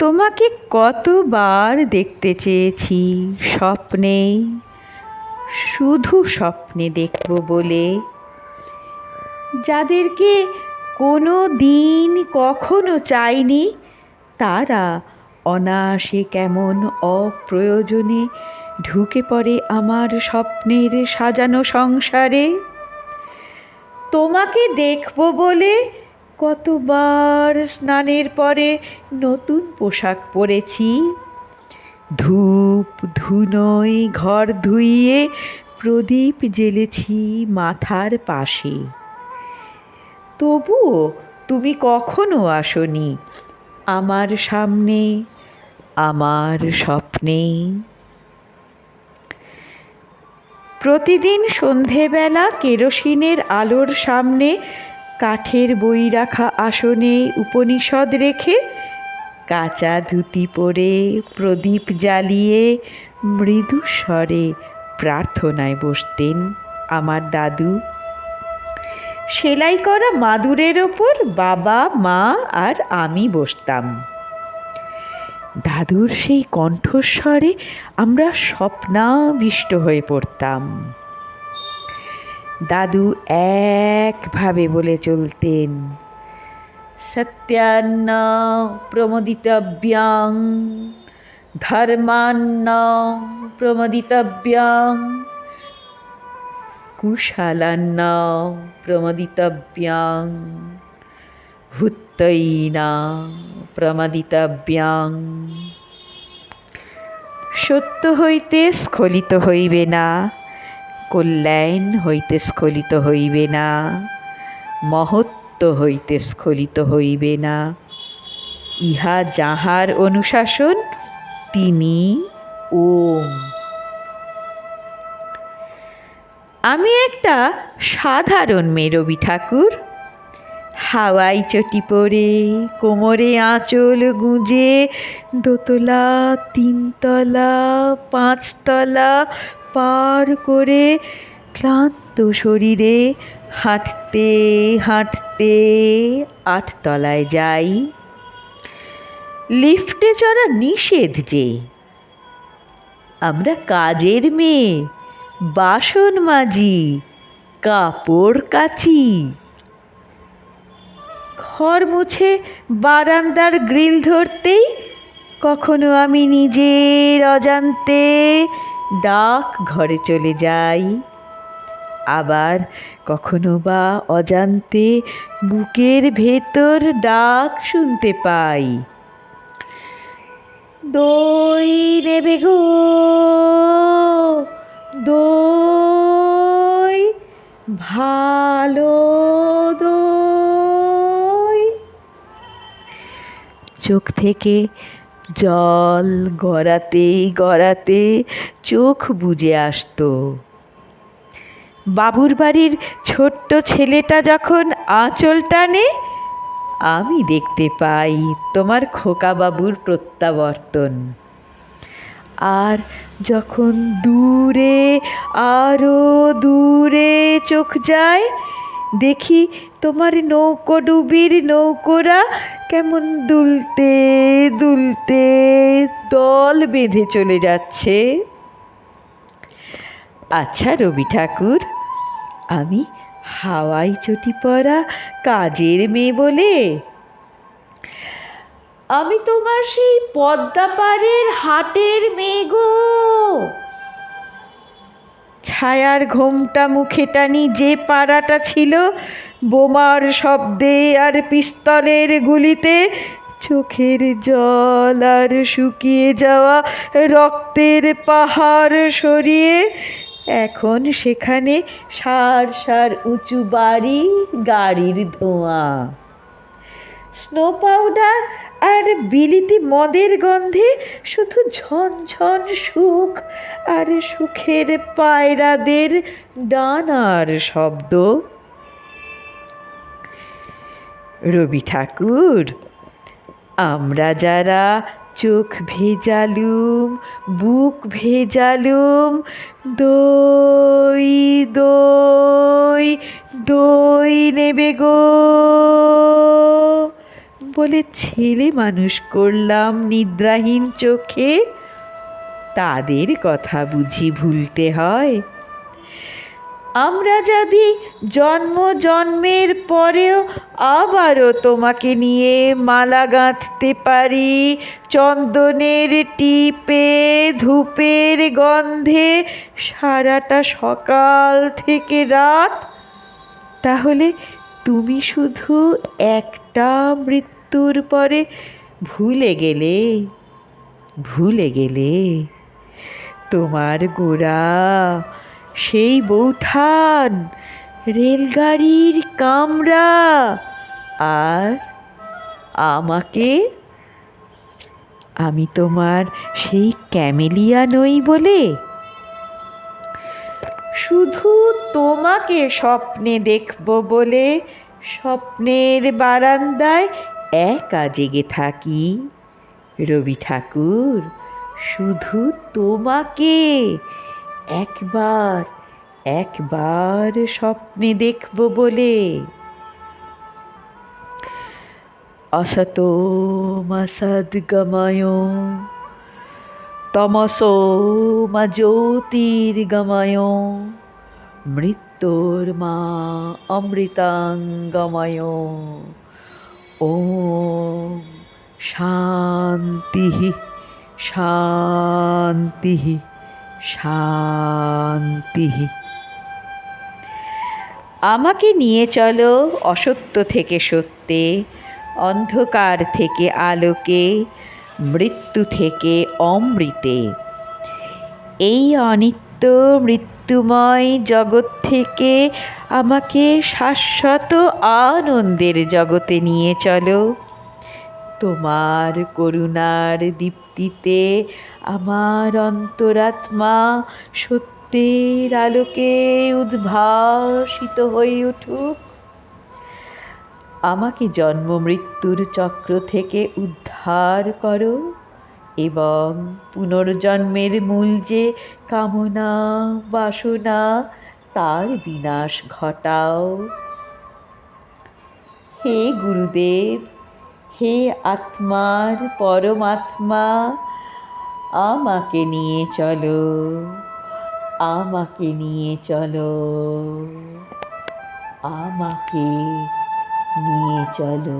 তোমাকে কতবার দেখতে চেয়েছি স্বপ্নে, শুধু স্বপ্নে দেখব বলে। যাদেরকে কোনো দিন কখনো চাইনি, তারা অনায়াসে কেমন অপ্রয়োজনে ঢুকে পড়ে আমার স্বপ্নের সাজানো সংসারে। তোমাকে দেখব বলে কতবার স্নানের পরে নতুন পোশাক পরেছি? ধূপ ধুনোয় ঘর ধুইয়ে প্রদীপ জ্বেলেছি মাথার পাশে। তবুও তুমি কখনো আসনি আমার সামনে, আমার স্বপ্নে। প্রতিদিন সন্ধেবেলা কেরোসিনের আলোর সামনে কাঠের বই রাখা আসনে উপনিষদ রেখে কাঁচা ধুতি পরে প্রদীপ জ্বালিয়ে মৃদু স্বরে প্রার্থনায় বসতেন আমার দাদু। সেলাই করা মাদুরের ওপর বাবা, মা আর আমি বসতাম। দাদুর সেই কণ্ঠস্বরে আমরা স্বপ্নাবিষ্ট হয়ে পড়তাম। দাদু একভাবে বলে চলতেন সত্যান্ন প্রমোদিতব্যাং ধর্মান্ন প্রমোদিতব্যাং কুশালান্ন প্রমোদিতব্যাং হুত্তৈনা প্রমাদিতব্যাং। সত্য হইতে স্খলিত হইবে না কল্যাণ হইতে স্খলিত হইবে না, মহত্ব হইতে স্খলিত হইবে না। ইহা যাহার অনুশাসন, তিনি ওম। আমি একটা সাধারণ মেয়ে, রবি ঠাকুর। হাওয়াই চটি পরে, কোমরে আঁচল গুঁজে, দোতলা, তিনতলা, পাঁচতলা পার করে ক্লান্ত শরীরে হাঁটতে হাঁটতে আটতলায় যাই। লিফটে চড়া নিষেধ যে। আমরা কাজের মেয়ে, বাসন মাজি, কাপড় কাচি। ঘর মুছে বারান্দার গ্রিল ধরতেই কখনো আমি নিজের অজান্তে ডাক ঘরে চলে যাই। আবার কখনো বা অজান্তে বুকের ভেতর ডাক শুনতে পাই। দই নেবে গো দই, ভালো দই। চোখ থেকে জল গড়াতে গড়াতে চোখ বুজে আসতো। বাবুর বাড়ির ছোট্ট ছেলেটা যখন আঁচল টানে, আমি দেখতে পাই তোমার খোকা বাবুর প্রত্যাবর্তন। আর যখন দূরে আরও দূরে চোখ যায় দেখি তোমার নৌকো ডুবির নৌকোরা কেমন দুলতে দুলতে দল বেঁধে চলে যাচ্ছে। আচ্ছা রবি ঠাকুর, আমি হাওয়াই চটি পরা কাজের মেয়ে বলে আমি তোমার সেই পদ্মা পাড়ের হাটের মেয়ে গো। ছায়ার ঘোমটা মুখে টানি যে পাড়াটা ছিল, বোমার শব্দে আর পিস্তলের গুলিতে, চোখের জল আর শুকিয়ে যাওয়া রক্তের পাহাড় সরিয়ে, এখন সেখানে সার সার উঁচু বাড়ি, গাড়ির ধোঁয়া। স্নো পাউডার আর বিলিতি মদের গন্ধে শুধু ঝনঝন সুখ আর সুখের পায়রাদের ডানার শব্দ। রবি ঠাকুর, আমরা যারা চোখ ভেজালুম, বুক ভেজালুম, দই দই দই নেবে গো। বলে ছেলে মানুষ করলাম নিদ্রাহীন চোখে। তাদের কথা বুঝি ভুলতে হয়। আমরা যদি জন্ম জন্মের পরেও আবারও তোমাকে নিয়ে মালা গাঁথতে পারি, চন্দনের টিপে, ধূপের গন্ধে সারাটা সকাল থেকে রাত, তাহলে তুমি শুধু একটা মৃত্যুর পরে ভুলে গেলে ভুলে গেলে। তোমার গোড়া, সেই বৌঠান, রেলগাড়ির কামরা, আর আমাকে? আমি তোমার সেই ক্যামেলিয়া নই বলে শুধু তোমাকে স্বপ্নে দেখব বলে স্বপ্নের বারান্দায় একা জেগে থাকি। রবি ঠাকুর, শুধু তোমাকে একবার একবার স্বপ্নে দেখব বলে। অসত মসদ্গময় তমসো মা জ্যোতির্গময়। মৃত্যুর মা অমৃতাঙ্গময়। ও শান্তি শান্তি শান্তি। আমাকে নিয়ে চলো অসত্য থেকে সত্যে, অন্ধকার থেকে আলোকে মৃত্যু থেকে অমৃতে। এই অনিত্য মৃত্যুময় জগৎ থেকে আমাকে শাশ্বত আনন্দের জগতে নিয়ে চলো। তোমার করুণার দীপ্তিতে আমার অন্তরাত্মা সত্যের আলোকে উদ্ভাসিত হয়ে উঠুক। আমাকে জন্ম মৃত্যুর চক্র থেকে উদ্ধার করো এবং পুনর্জন্মের মূল যে কামনা, বাসনা, তার বিনাশ ঘটাও। হে গুরুদেব, হে আত্মার পরমাত্মা, আমাকে নিয়ে চলো, আমাকে নিয়ে চলো, আমাকে নিয়ে চলো।